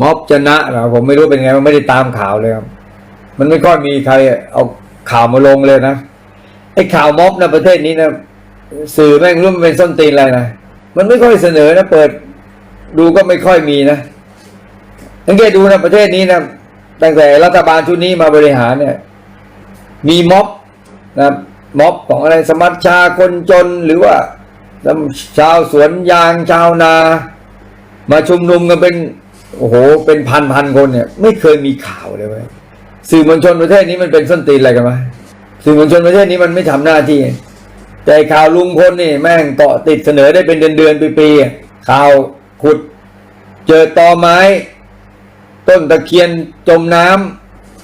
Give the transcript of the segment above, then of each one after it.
ม็อบชนะเหรอผมไม่รู้เป็นไง มันไม่ได้ตามข่าวเลยครับมันไม่ค่อยมีใครเอาข่าวมาลงเลยนะไอ้ข่าวม็อบในะประเทศนี้นะสื่อแม่งรู้มันเป็นส้นตีนอะไรนะมันไม่ค่อยเสนอนะเปิด ดูก็ไม่ค่อยมีนะสังเกตดูนะประเทศนี้นะตั้งแต่รัฐบาลชุดนี้มาบริหารเนี่ย มีม็อบนะม็อบของอะไรสมัชชาคนจนหรือว่าชาวสวนยางชาวนา มาชุมนุมกันเป็น โอ้โห เป็นพันพันคนเนี่ย ไม่เคยมีข่าวเลยเว้ยสื่อมวลชนประเทศนี้มันเป็นส้นตีนอะไรกันวะสื่อมวลชนประเทศนี้มันไม่ทำหน้าที่ แต่ข่าวลุงพลนี่ แม่งเกาะติดเสนอได้เป็นเดือนเดือนปีๆอะข่าวขุด เจอตอไม้ ต้นตะเคียนจมน้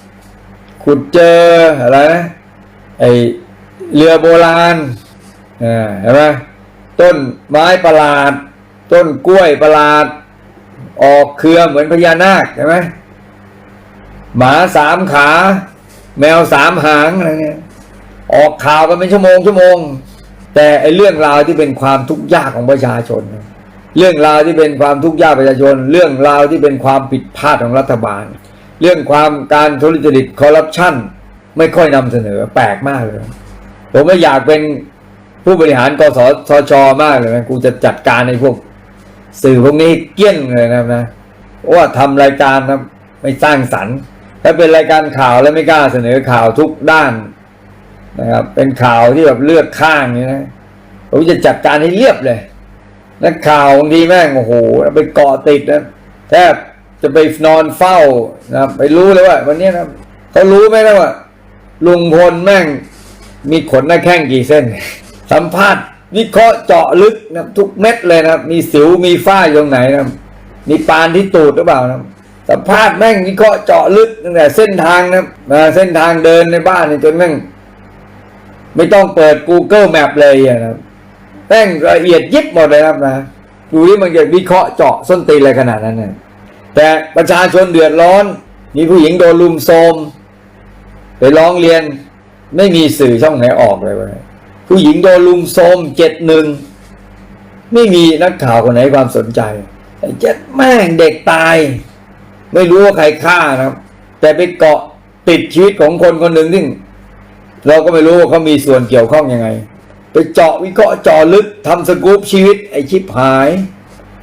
ำขุดเจออะไรนะไอเรือโบราณอ่าเห็นไหมต้นไม้ประหลาด ต้นกล้วยประหลาด ออกเครือเหมือนพญานาคใช่ไหมหมาสามขา แมวสามหางอะไรเงี้ยออกข่าวกันเป็นชั่วโมงชั่วโมง แต่ไอเรื่องราวที่เป็นความทุกข์ยากของประชาชน เรื่องราวที่เป็นความทุกข์ยากประชาชน เรื่องราวที่เป็นความผิดพลาดของรัฐบาล เรื่องความการทุจริตคอร์รัปชันไม่ค่อยนำเสนอแปลกมากเลยผมไม่อยากเป็นผู้บริหารกสทชมากเลยนะกูจะจัดการในพวก สื่อพวกนี้เกี้ยงเลยนะนะเพราะว่าทำรายการนะไม่สร้างสรรค์ถ้าเป็นรายการข่าวแล้วไม่กล้าเสนอข่าวทุกด้านนะครับ เป็นข่าวที่แบบเลือกข้างนี่นะผมจะจัดการให้เรียบเลยนักข่าวบางทีแม่งโอ้โหไปเกาะติดนะแทบจะไปนอนเฝ้านะไปรู้เลยว่า วันนี้นะเขารู้ไหมนะว่าลุงพลแม่งมีขนหน้าแข้งกี่เส้น สัมภาษณ์ วิเคราะห์เจาะลึกนะทุกเม็ดเลยนะมีสิวมีฝ้าอยู่ตรงไหนนะมีปานที่ตูดหรือเปล่านะสัมภาษณ์แม่งวิเคราะห์เจาะลึกตั้งแต่เส้นทางนะมาเส้นทางเดินในบ้านเนี่ยจนแม่งไม่ต้องเปิด Google Map เลยอะนะแม่งละเอียดยิบหมดเลยครับนะดูที่มันจะวิเคราะห์เจาะส้นตีนอะไรขนาดนั้นนะแต่ประชาชนเดือดร้อน มีผู้หญิงโดนลุมโทรมไปร้องเรียนไม่มีสื่อช่องไหนออกเลยว้ย ผู้หญิงโดนลุมโทรมเจ็ดหนึ่งไม่มีนักข่าวคนไหนความสนใจเจ็ดแม่งเด็กตาย ไม่รู้ว่าใครฆ่านะครับ แต่ไปเกาะติดชีวิตของคนคนหนึ่งซึ่งเราก็ไม่รู้ว่าเขามีส่วนเกี่ยวข้องยังไง ไปเจาะวิเคราะห์เจาะลึกทำสกู๊ปชีวิต ไอ้ชิบหาย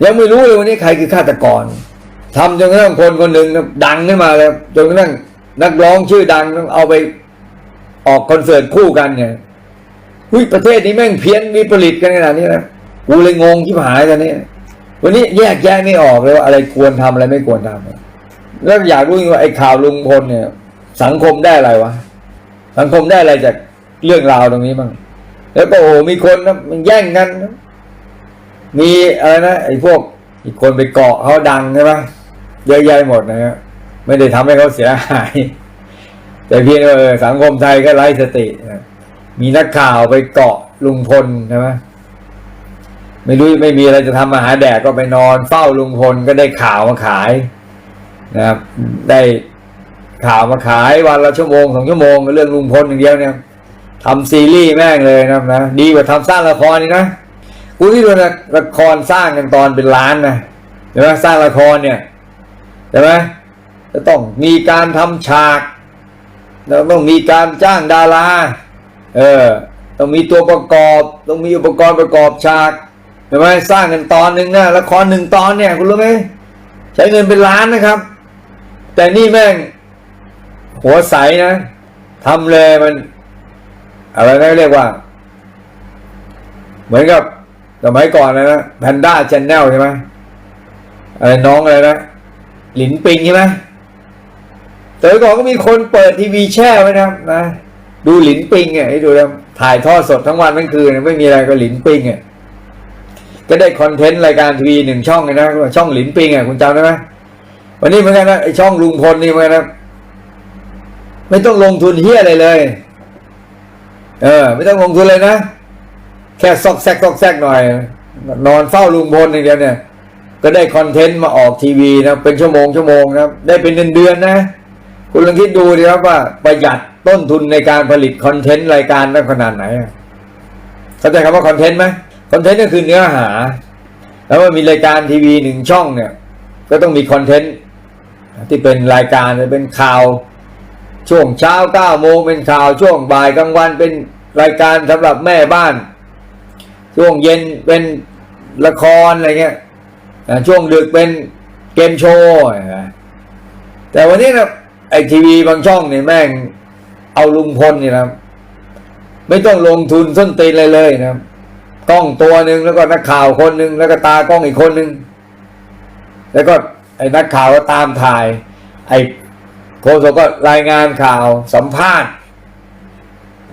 ยังไม่รู้เลยวันนี้ใครคือฆาตกรทำจนกระทั่งคนคนหนึ่งดังขึ้นมาแล้วจนกระทั่งนักร้องชื่อดังต้องเอาไปออกคอนเสิร์ตคู่กันเนี่ย หุ้ยประเทศนี้แม่งเพี้ยนวิปริตกันขนาดนี้นะกูเลยงงชิบหายตอนนี้วันนี้แยกแยะไม่ออกเลยว่าอะไรควรทำอะไรไม่ควรทำแล้วอยากรู้ว่าไอ้ข่าวลุงพลเนี่ย สังคมได้อะไรวะสังคมได้อะไรจากเรื่องราวตรงนี้บ้างแล้วก็โอ้มีคนนะมันแย่งกันนะมีอะไรนะไอ้พวกอีกคนไปเกาะเขาดังใช่ไหมเยอะแยะหมดนะฮะไม่ได้ทำให้เขาเสียหาย แต่เพียงว่าเออสังคมไทยก็ไร้สติ มีนักข่าวไปเกาะลุงพลใช่ไหมไม่รู้ไม่มีอะไรจะทำมาหาแดกก็ไปนอน เฝ้าลุงพลก็ได้ข่าวมาขายนะครับ ได้ข่าวมาขายวันละชั่วโมงสองชั่วโมงเรื่องลุงพลอย่างเดียวเนี่ยทำซีรีส์แม่งเลยนะนะดีกว่าทำสร้างละครนี่นะกูที่ดูนละครสร้างกันตอนเป็นล้านนะใช่ไหมสร้างละครเนี่ยใช่ไหมจะต้องมีการทำฉากแล้วต้องมีการจ้างดารา เออ ต้องมีตัวประกอบ ต้องมีอุปกรณ์ประกอบฉากใช่ไหมสร้างกันตอนหนึ่งนะละครหนึ่งตอนเนี่ย คุณรู้ไหมใช้เงินเป็นล้านนะครับ แต่นี่แม่ง หัวใสนะทำเลยมัน อะไรนะเรียกว่า เหมือนกับสมัยก่อนนะนะแพนด้าชแนลใช่ไหมอะไรน้องอะไรนะหลินปิงใช่ไหมแต่ก่อนก็มีคนเปิดทีวีแช่ไว้นะนะ ดูหลินปิงอะให้ดูแล้วถ่ายทอดสดทั้งวันทั้งคืนไม่มีอะไรก็หลินปิงอะก็ได้คอนเทนต์รายการทีวีหนึ่งช่องเลยนะช่องหลินปิงอะคุณจำได้ไหมวันนี้เหมือนกันนะไอช่องลุงพลนี่เหมือนกันนะไม่ต้องลงทุนเฮียอะไรเลย เออ ไม่ต้องลงทุนเลยนะแค่ซอกแซกซอกแซกหน่อย นอนเฝ้าลุงพลอย่างเดียวเนี่ยก็ได้คอนเทนต์มาออกทีวีนะเป็นชั่วโมงชั่วโมงนะครับได้เป็นเดือนเดือนนะ คุณลองคิดดูดีครับว่าประหยัด ต้นทุนในการผลิตคอนเทนต์รายการได้ขนาดไหนเข้าใจคำว่าคอนเทนต์ไหมคอนเทนต์ก็คือเนื้อหา แล้วว่ามีรายการทีวีหนึ่งช่องเนี่ย ก็ต้องมีคอนเทนต์ที่เป็นรายการเป็นข่าว ช่วงเช้าเก้าโมงเป็นข่าวช่วงบ่ายกลางวันเป็นรายการสำหรับแม่บ้าน ช่วงเย็นเป็นละครอะไรเงี้ยช่วงดึกเป็นเกมโชว์อ่าแต่วันนี้นะไอทีวีบางช่องเนี่ยแม่ง เอาลุงพลนี่นะไม่ต้องลงทุนส้นตีนเลยเลยนะครับกล้องตัวหนึ่งแล้วก็นักข่าวคนหนึ่งแล้วก็ตากล้องอีกคนหนึ่งแล้วก็ไอ้นักข่าวก็ตามถ่าย ไอ้โฆษกก็รายงานข่าวสัมภาษณ์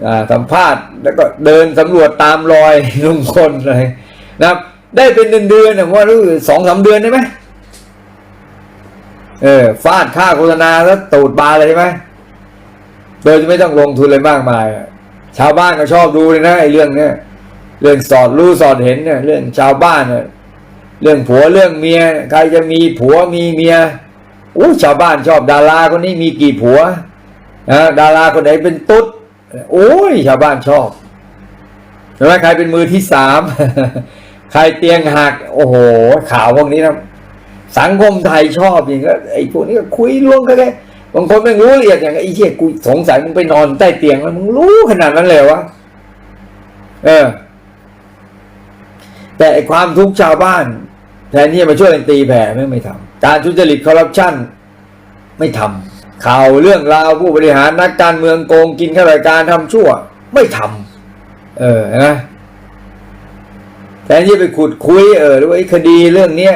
อ่าสัมภาษณ์แล้วก็เดินสำรวจตามรอยลุงพลเลยนะครับ ได้เป็นเดือนเดือนๆนะผมว่ารู้สองสามเดือนได้ไหมเออฟาดค่าโฆษณาแล้วตูดบาเลยใช่ไหม โดยที่ไม่ต้องลงทุนเลยมากมาย ชาวบ้านก็ชอบดูเลยนะไอ้เรื่องเนี้ยเรื่องสอดรู้สอดเห็นเนี่ยเรื่องชาวบ้านเนี่ยเรื่องผัวเรื่องเมีย ใครจะมีผัวมีเมียอู้ชาวบ้านชอบดาราคนนี้มีกี่ผัวนะดาราคนไหนเป็นตุ๊ดโอ้ยชาวบ้านชอบใช่ไหมใครเป็นมือที่สามใครเตียงหัก โอ้โห ข่าวพวกนี้นะสังคมไทยชอบอย่างก็ไอ้พวกนี้ก็คุยล่วงกันเลย บางคนไม่รู้ละเอียดอย่างไอ้เหี้ยกูสงสัยมึงไปนอนใต้เตียงแล้วมึงรู้ขนาดนั้นเลยวะเออ แต่ความทุกข์ชาวบ้านแทนที่จะมาช่วยกันตีแผ่ไม่ไม่ทำการทุจริตคอร์รัปชันไม่ทำข่าวเรื่องราวผู้บริหารนักการเมืองโกงกินข้าราชการทำชั่ว ไม่ทำเออนะแทนที่ไปขุดคุยเออหรือว่าไอ้คดีเรื่องเนี้ย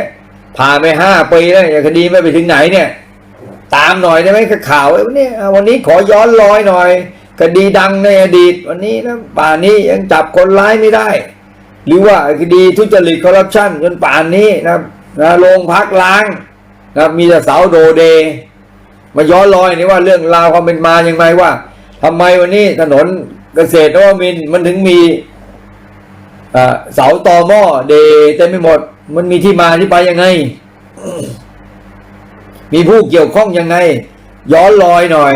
ผ่านไปห้าปีแล้วคดีไม่ไปถึงไหนเนี่ย ตามหน่อยได้ไหมข่าวไอ้วันนี้วันนี้ขอย้อนรอยหน่อยคดีดังในอดีต วันนี้นะป่านนี้ยังจับคนร้ายไม่ได้ หรือว่าคดีทุจริตคอร์รัปชันจนป่านนี้นะนะโรงพักล้างนะมีแต่เสาโดเด มาย้อนรอยนี่ว่าเรื่องราวความเป็นมาอย่างไรว่าทำไมวันนี้ถนนเกษตรนวมินมันถึงมีเอ่อเสาตอหม้อเดเต็มไปหมด มันมีที่มาที่ไปยังไง มีผู้เกี่ยวข้องยังไง ย้อนรอยหน่อย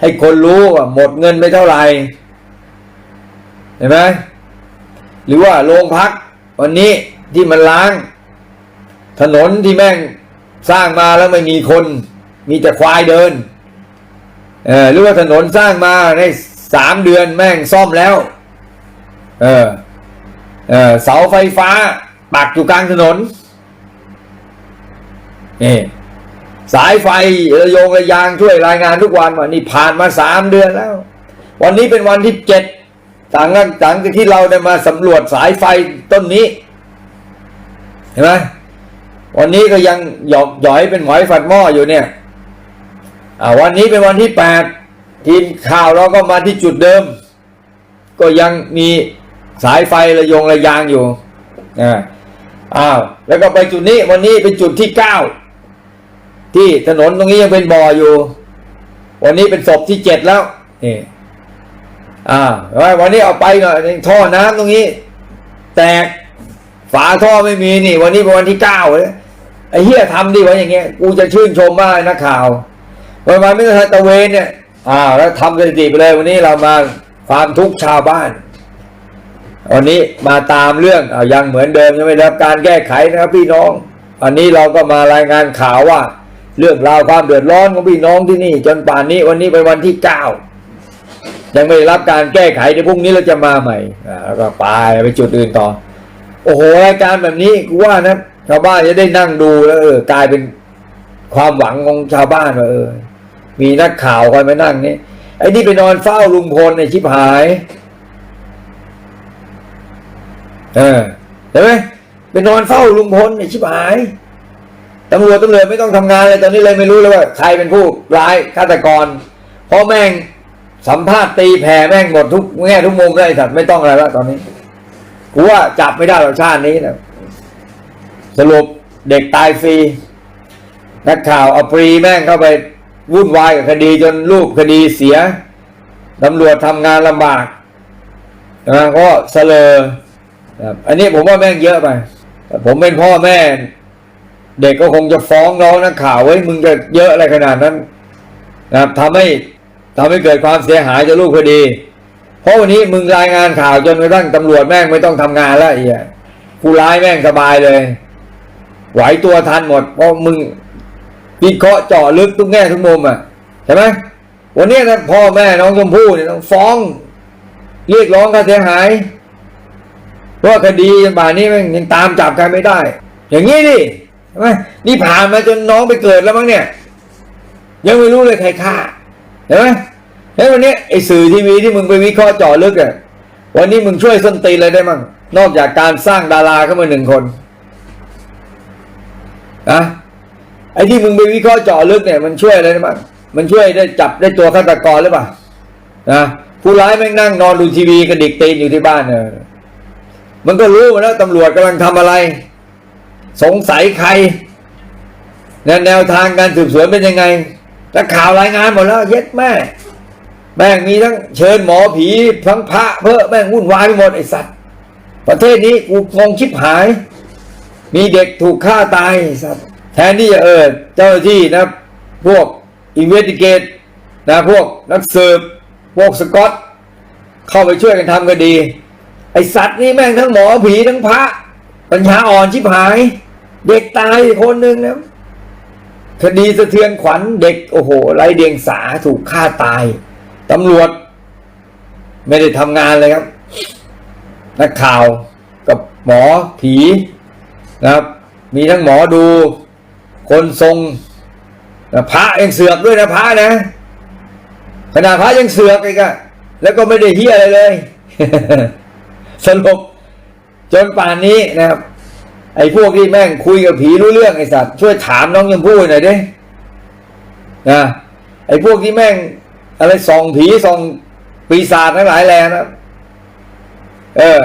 ให้คนรู้ว่าหมดเงินไปเท่าไหร่เห็นไหมหรือว่าโรงพักวันนี้ที่มันล้าง ถนนที่แม่งสร้างมาแล้วไม่มีคน มีแต่ควายเดินเออหรือว่าถนนสร้างมาในสามเดือนแม่งซ่อมแล้ว เออเออเสาไฟฟ้าปักอยู่กลางถนนนี่ สายไฟระโยงระยางช่วยรายงานทุกวันว่านี่ผ่านมาสามเดือนแล้ว วันนี้เป็นวันที่เจ็ดต่างกันต่างจากที่เราได้มาสำรวจสายไฟต้นนี้เห็นไหมวันนี้ก็ยังหยอกหยอยเป็นหมอยฝัดหม้ออยู่เนี่ยวันนี้เป็นวันที่แปดทีมข่าวเราก็มาที่จุดเดิม ก็ยังมีสายไฟระยงระยางอยู่อ่าอ้าวแล้วก็ไปจุดนี้วันนี้เป็นจุดที่เก้า ที่ถนนตรงนี้ยังเป็นบ่ออยู่ วันนี้เป็นศพที่เจ็ดแล้วนี่อ่าวันนี้เอาไปหน่อยท่อน้ำตรงนี้ แตกฝาท่อไม่มีนี่ วันนี้เป็นวันที่เก้าเลยไอ้เฮียทำดีว้อย่างเงี้ยกูจะชื่นชมมากนักข่าววันวันไม่ต้องตะเวนเนี่ยอ่าแล้วทำสถิติไปเลย วันนี้เรามาความทุกข์ชาวบ้าน วันนี้มาตามเรื่องอายังเหมือนเดิมยังไม่ได้รับการแก้ไขนะครับพี่น้อง อันนี้เราก็มารายงานข่าวว่า เรื่องราวความเดือดร้อนของพี่น้องที่นี่ จนป่านนี้วันนี้เป็นวันที่เก้ายังไม่รับการแก้ไขในพรุ่งนี้เราจะมาใหม่อ่าแล้วก็ไปไปจุดอื่นต่อ โอ้โหรายการแบบนี้กูว่านะชาวบ้านจะได้นั่งดูแล้วเออกลายเป็นความหวังของชาวบ้านว่าเออ มีนักข่าวคอยมานั่งนี่ไอ้นี่ไปนอนเฝ้าลุงพลในชิบหาย เออเห็นไหมไปนอนเฝ้าลุงพลในชิบหาย ตำรวจตำรวจไม่ต้องทำงานเลยตอนนี้เลยไม่รู้เลยว่า ใครเป็นผู้ร้ายฆาตกรเพราะแม่งสัมภาษณ์ตีแผ่แม่งหมดทุกแง่ทุกมุมเลยสัตว์ไม่ต้องอะไรแล้วตอนนี้กูว่าจับไม่ได้หรอกชาตินี้นะสรุปเด็กตายฟรีนักข่าวเอาปรีแม่งเข้าไปวุ่นวายกับคดีจนรูปคดีเสียตำรวจทำงานลำบากนะก็เสลออันนี้ผมว่าแม่งเยอะไปผมเป็นพ่อแม่ เด็กก็คงจะฟ้องน้องนักข่าวเว้ยมึงจะเยอะอะไรขนาดนั้นนะครับทำให้ทำให้เกิดความเสียหายจะลูกคดี เพราะวันนี้มึงรายงานข่าวจนกระทั่งตำรวจแม่งไม่ต้องทำงานแล้วไอ้เหี้ยผู้ร้ายแม่งสบายเลย ไหวตัวทันหมด เพราะมึงวิเคราะห์เจาะลึกทุกแง่ทุกมุมอะใช่ไหมวันนี้นะพ่อแม่น้องชมพู่เนี่ยต้องฟ้อง เรียกร้องค่าเสียหายเพราะว่าคดีป่านนี้มันยังตามจับกันไม่ได้ อย่างนี้ดิ ช่ไหมนี่ผ่านมาจนน้องไปเกิดแล้วมั้งเนี่ย ยังไม่รู้เลยใครฆ่าเห็นไหมแล้ววันนี้ไอ้สื่อทีวีที่มึงไปวิเคราะห์เจาะลึกอะวันนี้มึงช่วยส้นตีนอะไรได้มั่งนอกจากการสร้างดาราเข้ามาหนึ่งคนนะไอ้ที่มึงไปวิเคราะห์เจาะลึกเนี่ยมันช่วยอะไรได้บ้งมันช่วยได้จับได้ตัวฆาตกรหรือเปล่านะผู้ร้ายแม่งนั่งนอนดูทีวีกระดิกตีนอยู่ที่บ้านเนี่ยมันก็รู้หมดแล้วตำรวจกำลังทำอะไร สงสัยใครแนวแนวทางการสืบสวนเป็นยังไงแต่ข่าวรายงานหมดแล้วเย็ดแม่ แม่งมีทั้งเชิญหมอผีทั้งพระเพื่อแม่งวุ่นวายไปหมดไอ้สัตว์ ประเทศนี้กูงงชิบหาย มีเด็กถูกฆ่าตายสัตว์แทนที่จะเออเจ้าหน้าที่นะ พวกอินเวสติเกตนะพวกนักสืบพวกสกอต เข้าไปช่วยกันทำคดี ไอสัตว์นี่แม่งทั้งหมอผีทั้งพระปัญญาอ่อนชิบหาย เด็กตายคนหนึ่งนะคดีสะเทือนขวัญเด็ก โอ้โหไรเดียงสาถูกฆ่าตายตำรวจ ไม่ได้ทำงานเลยครับ นักข่าวกับหมอผีนะครับ มีทั้งหมอดู คนทรงนะพระยังเสือกด้วยนะพระนะขนาดพระยังเสือกอีกอะแล้วก็ไม่ได้เฮียอะไรเลยสรุปจนป่านนี้นะครับ ไอ้พวกที่แม่งคุยกับผีรู้เรื่องไอ้สัตว์ช่วยถามน้องยมพู่หน่อยดินะไอ้พวกที่แม่งอะไรส่องผีส่องปีศาจทั้งหลายแหล่นะเออ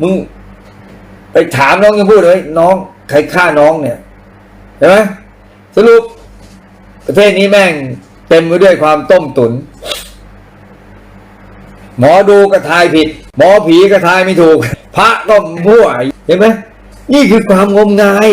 มึง ไปถามน้องยมพู่เลยน้องใครฆ่าน้องเนี่ยเห็นไหมสรุป ประเทศนี้แม่งเต็มไปด้วยความต้มตุน หมอดูก็ทายผิด หมอผีก็ทายไม่ถูก พระก็มั่วเห็นไหม นี่คือความงมงาย